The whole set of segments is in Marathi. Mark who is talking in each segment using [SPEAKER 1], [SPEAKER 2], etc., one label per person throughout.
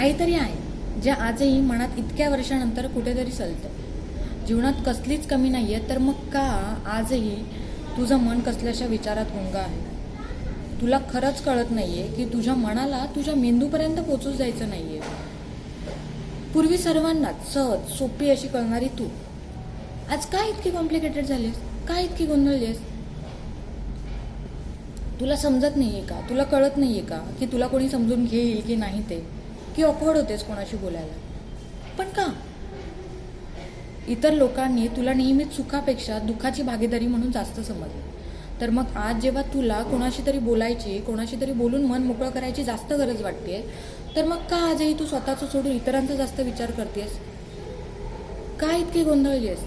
[SPEAKER 1] काहीतरी आहे जे आजही मनात इतक्या वर्षानंतर कुठेतरी चलतं जीवनात कसलीच कमी नाही आहे तर मग का आजही तुझं मन कसल्याशा विचारात गुंग आहे? तुला खरंच कळत नाही आहे की तुझ्या मनाला तुझ्या मेंदूपर्यंत पोचूच द्यायचं नाही आहे पूर्वी सर्वांनाच सहज सोपी अशी कळणारी तू. आज काय इतकी कॉम्प्लिकेटेड झालीस काय इतकी गोंधळलीस तुला समजत नाही आहे का? तुला कळत नाहीये का की तुला कोणी समजून घेईल की नाही ते? की ऑकवर्ड होतेस कोणाशी बोलायला. पण का? इतर लोकांनी तुला नेहमी सुखापेक्षा दुःखाची भागीदारी म्हणून जास्त समजलं. तर मग आज जेव्हा तुला कोणाशी तरी बोलायची कोणाशी तरी बोलून मन मोकळं करायची जास्त गरज वाटते तर मग का आजही तू स्वतःचं सोडून इतरांचा जास्त विचार करतेस? का इतकी गोंधळली आहेस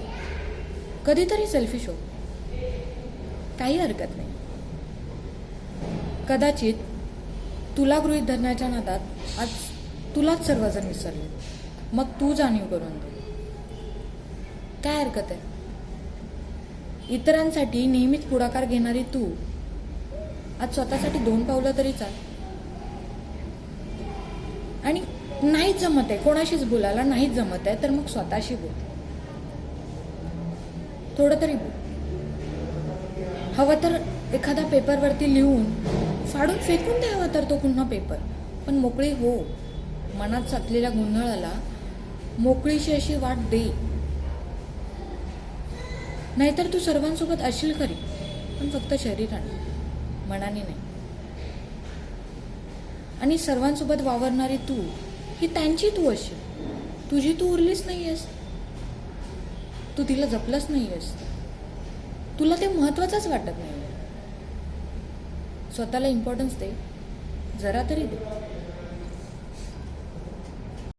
[SPEAKER 1] कधीतरी सेल्फिश हो. काही हरकत नाही. कदाचित तुला गृहीत धरण्याच्या नादात आज तुलाच सर्वजण विसरले. मग तू जाणीव करून दे. काय हरकत आहे? इतरांसाठी नेहमीच पुढाकार घेणारी तू. आज स्वतःसाठी दोन पावलं तरी चाल. आणि नाहीच जमत आहे. कोणाशीच बोलायला नाहीच जमत आहे तर मग स्वतःशी बोल. थोडं तरी बोल. हवं तर एखादा पेपरवरती लिहून फाडून फेकून दे तर तो पुन्हा पेपर पण मोकळी हो. मनात साचलेल्या गोंधळाला मोकळीशी अशी वाट दे. नाहीतर तू सर्वांसोबत असशील खरी पण फक्त शरीराने मनाने नाही. आणि सर्वांसोबत वावरणारी तू ही त्यांची तू अशी. तुझी तू उरलीच नाही आहेस तू तिला जपलंच नाही आहेस तुला ते महत्वाचंच वाटत नाही स्वतःला इम्पॉर्टन्स दे. जरा तरी दे.